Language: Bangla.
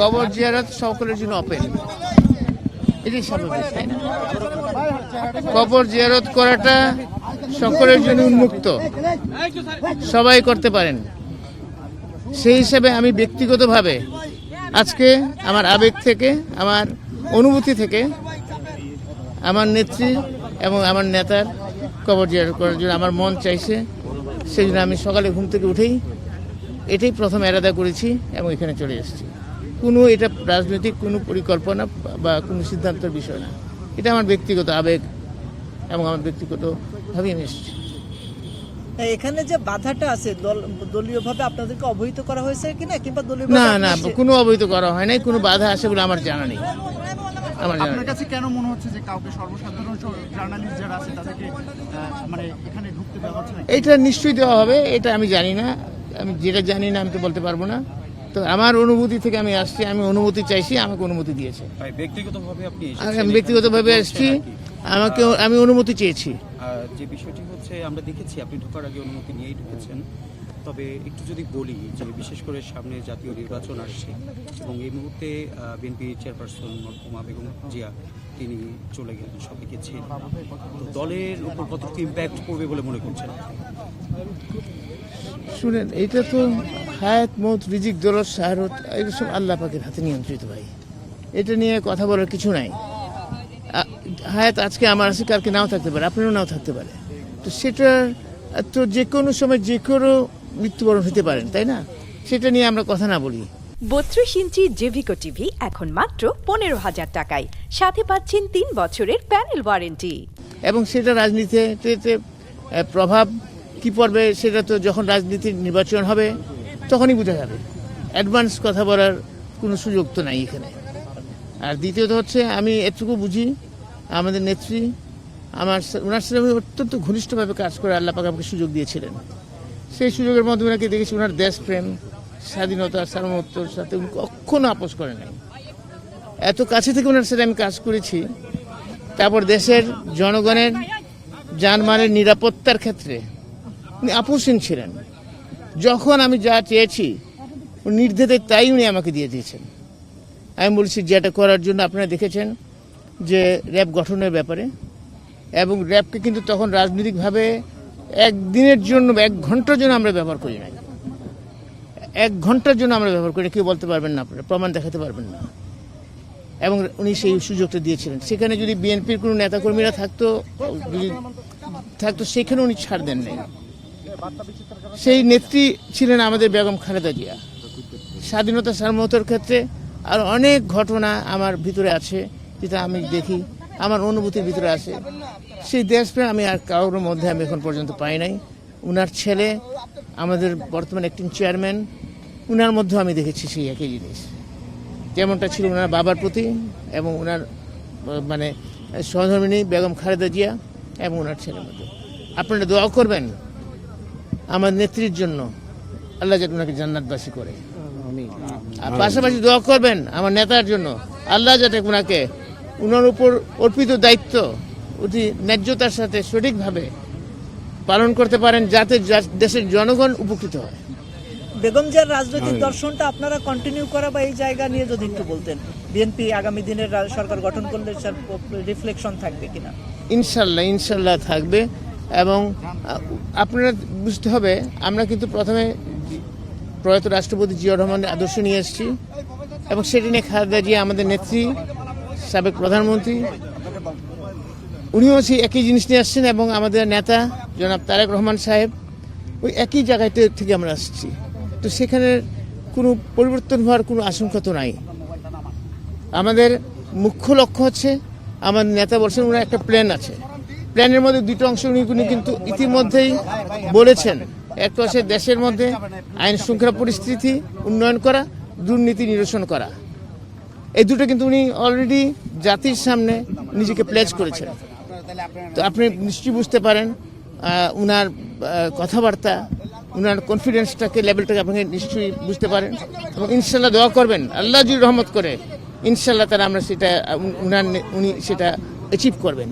কবর জিয়ারত সকলের জন্য ওপেন এটাই স্বাভাবিক, তাই না? কবর জিয়ারত করাটা সকলের জন্য উন্মুক্ত। সবাই করতে পারেন। সেই হিসাবে আমি ব্যক্তিগতভাবে আজকে আমার আবেগ থেকে, আমার অনুভূতি থেকে আমার নেত্রী এবং আমার নেতার কবর জিয়ারত করার জন্য আমার মন চাইছে। সেই জন্য আমি সকালে ঘুম থেকে উঠেই এটাই প্রথম এরাদা করেছি এবং এখানে চলে এসেছি। কোনো এটা রাজনৈতিক কোনো পরিকল্পনা বা কোনো সিদ্ধান্তের বিষয় না। এটা আমার ব্যক্তিগত আবেগ এবং আমার ব্যক্তিগতভাবে আমি এসেছি। এখানে যে বাধাটা আছে দল দলীয়ভাবে আপনাদেরকে অবহিত করা হয়েছে কিনা কিংবা দলীয় না না কোনো অবহিত করা হয় নাই কোনো বাধা আছে বলে আমার জানা নেই। আমার আপনার কাছে কেন মনে হচ্ছে যে কাউকে সর্বসাধারণ জার্নালিস্ট যারা আছে তাদেরকে মানে এখানে ঢুকতে দেওয়া হচ্ছে না এটা নিশ্চয়ই দেওয়া হবে এটা আমি জানি না। আমি যেটা জানি না আমি তো বলতে পারব না। তো আমার অনুভূতি থেকে আমি আসছি আমি অনুমতি চাইছি আমাকে অনুমতি দিয়েছে। ব্যক্তিগতভাবে আপনি আমি ব্যক্তিগতভাবে এসেছি আমাকে আমি অনুমতি চেয়েছি। আর যে বিষয়টি হচ্ছে আমরা দেখেছি আপনি ঢোকার আগে অনুমতি নিয়েই ঢুকেছেন। তবে একটু যদি বলি যে বিশেষ করে সামনে জাতীয় নির্বাচন আসছে এবং এই মুহূর্তে বিএনপি চেয়ারপারসন মরহুমা বেগম জিয়া তিনি চলে গেলেন সবাইকে ছেড়ে। তো দলের উপর কতটুকু ইম্প্যাক্ট পড়বে বলে মনে করছেন? শুনেন এটা তো হায়াত মত রিজিক দরজ শাহরত এগুলো সব আল্লাহ পাকের হাতে নিয়ন্ত্রিত ভাই। এটা নিয়ে কথা বলার কিছু নাই। হায়াত আজকে আমার আছে কালকে নাও থাকতে পারে আপনারও নাও থাকতে পারে। তো সেটা তো যে কোনো সময় যে কোনো মৃত্যুবরণ হতে পারেন তাই না? সেটা নিয়ে আমরা কথা না বলি। বত্রিশ ইঞ্চি জেভিকো টিভি এখন মাত্র পনেরো হাজার টাকায়। সাথে পাচ্ছেন তিন বছরের প্যানেল ওয়ারেন্টি। এবং সেটা রাজনীতিতে প্রভাব কি পড়বে সেটা তো যখন রাজনীতির নির্বাচন হবে তখনই বোঝা যাবে। অ্যাডভান্স কথা বলার কোনো সুযোগ তো নাই এখানে। আর দ্বিতীয়ত হচ্ছে, আমি এটুকু বুঝি, আমাদের নেত্রী আমার ওনার সাথে আমি অত্যন্ত ঘনিষ্ঠভাবে কাজ করে আল্লাহ পাক আমাকে সুযোগ দিয়েছিলেন। সেই সুযোগের মধ্যে ওনাকে দেখেছি ওনার দেশপ্রেম স্বাধীনতা সার্বভৌমত্বর সাথে উনি কখনো আপোষ করে নাই। এত কাছে থেকে ওনার সাথে আমি কাজ করেছি। তারপর দেশের জনগণের যানমালের নিরাপত্তার ক্ষেত্রে উনি আপোষহীন ছিলেন। যখন আমি যা চেয়েছি নির্দেশে তাই উনি আমাকে দিয়ে দিয়েছেন। আমি বলছি যেটা করার জন্য আপনারা দেখেছেন যে র্যাব গঠনের ব্যাপারে, এবং র্যাবকে কিন্তু তখন রাজনৈতিকভাবে একদিনের জন্য, এক ঘণ্টার জন্য আমরা ব্যবহার করি নাই। এক ঘণ্টার জন্য আমরা ব্যবহার করি কেউ বলতে পারবেন না আপনারা, প্রমাণ দেখাতে পারবেন না। এবং উনি সেই সুযোগটা দিয়েছিলেন। সেখানে যদি বিএনপির কোনো নেতাকর্মীরা থাকতো, যদি থাকতো, সেখানে উনি ছাড় দেন নাই। সেই নেত্রী ছিলেন আমাদের বেগম খালেদা জিয়া। স্বাধীনতা সার্বভৌমত্বের ক্ষেত্রে আর অনেক ঘটনা আমার ভিতরে আছে, যেটা আমি দেখি, আমার অনুভূতির ভিতরে আছে। সেই দেশপ্রেম আমি আর কারোর মধ্যে আমি এখন পর্যন্ত পাই নাই। উনার ছেলে, আমাদের বর্তমান একটি চেয়ারম্যান উনার মধ্যেও আমি দেখেছি সেই একই জিনিস। যেমনটা ছিল ওনার বাবার প্রতি এবং ওনার মানে সহধর্মিনী বেগম খালেদা জিয়া এবং ওনার ছেলের মধ্যে। আপনারা দোয়া করবেন? আমার নেত্রীর জন্য আল্লাহ যাতে ওনাকে জান্নাতবাসী করে। আর পাশাপাশি দোয়া করবেন আমার নেতার জন্য। আল্লাহ যাতে ওনাকে ওনার উপর অর্পিত দায়িত্ব অতি ন্যায্যতার সাথে সঠিকভাবে পালন করতে পারেন যাতে দেশের জনগণ উপকৃত হয়। বেগম জিয়ার রাজনৈতিক দর্শনটা আপনারা কন্টিনিউ করা বা এই জায়গা নিয়ে যদি একটু বলতেন বিএনপি আগামী দিনের সরকার গঠন করলে রিফ্লেকশন থাকবে কিনা? ইনশাল্লাহ ইনশাল্লাহ থাকবে। এবং আপনারা বুঝতে হবে, আমরা কিন্তু প্রথমে প্রয়াত রাষ্ট্রপতি জিয়া রহমানের আদর্শ নিয়ে এসেছি এবং সেটি নিয়ে খালেদা জিয়া আমাদের নেত্রী, সাবেক প্রধানমন্ত্রী, উনিও সেই একই জিনিস নিয়ে আসছেন এবং আমাদের নেতা জনাব তারেক রহমান সাহেব, ওই একই জায়গাতে থেকে আমরা আসছি। তো সেখানে কোনো পরিবর্তন হওয়ার কোনো আশঙ্কা তো নাই। আমাদের মুখ্য লক্ষ্য হচ্ছে, আমাদের নেতা বলছেন ওনার একটা প্ল্যান আছে। প্ল্যানের মধ্যে দুটো অংশ উনি কিন্তু ইতিমধ্যেই বলেছেন। একটা হচ্ছে দেশের মধ্যে আইন শৃঙ্খলা পরিস্থিতি উন্নয়ন করা, দুর্নীতি নিরসন করা। এই দুটো কিন্তু উনি অলরেডি জাতির সামনে নিজেকে প্লেজ করেছেন। তো আপনি নিশ্চয়ই বুঝতে পারেন উনার কথাবার্তা, উনার কনফিডেন্সটাকে লেভেলটাকে আপনি নিশ্চয়ই বুঝতে পারেন। এবং ইনশাল্লাহ দোয়া করবেন, আল্লাহ যদি রহমত করে ইনশাল্লাহ তারা আমরা সেটা উনার উনি সেটা অ্যাচিভ করবেন।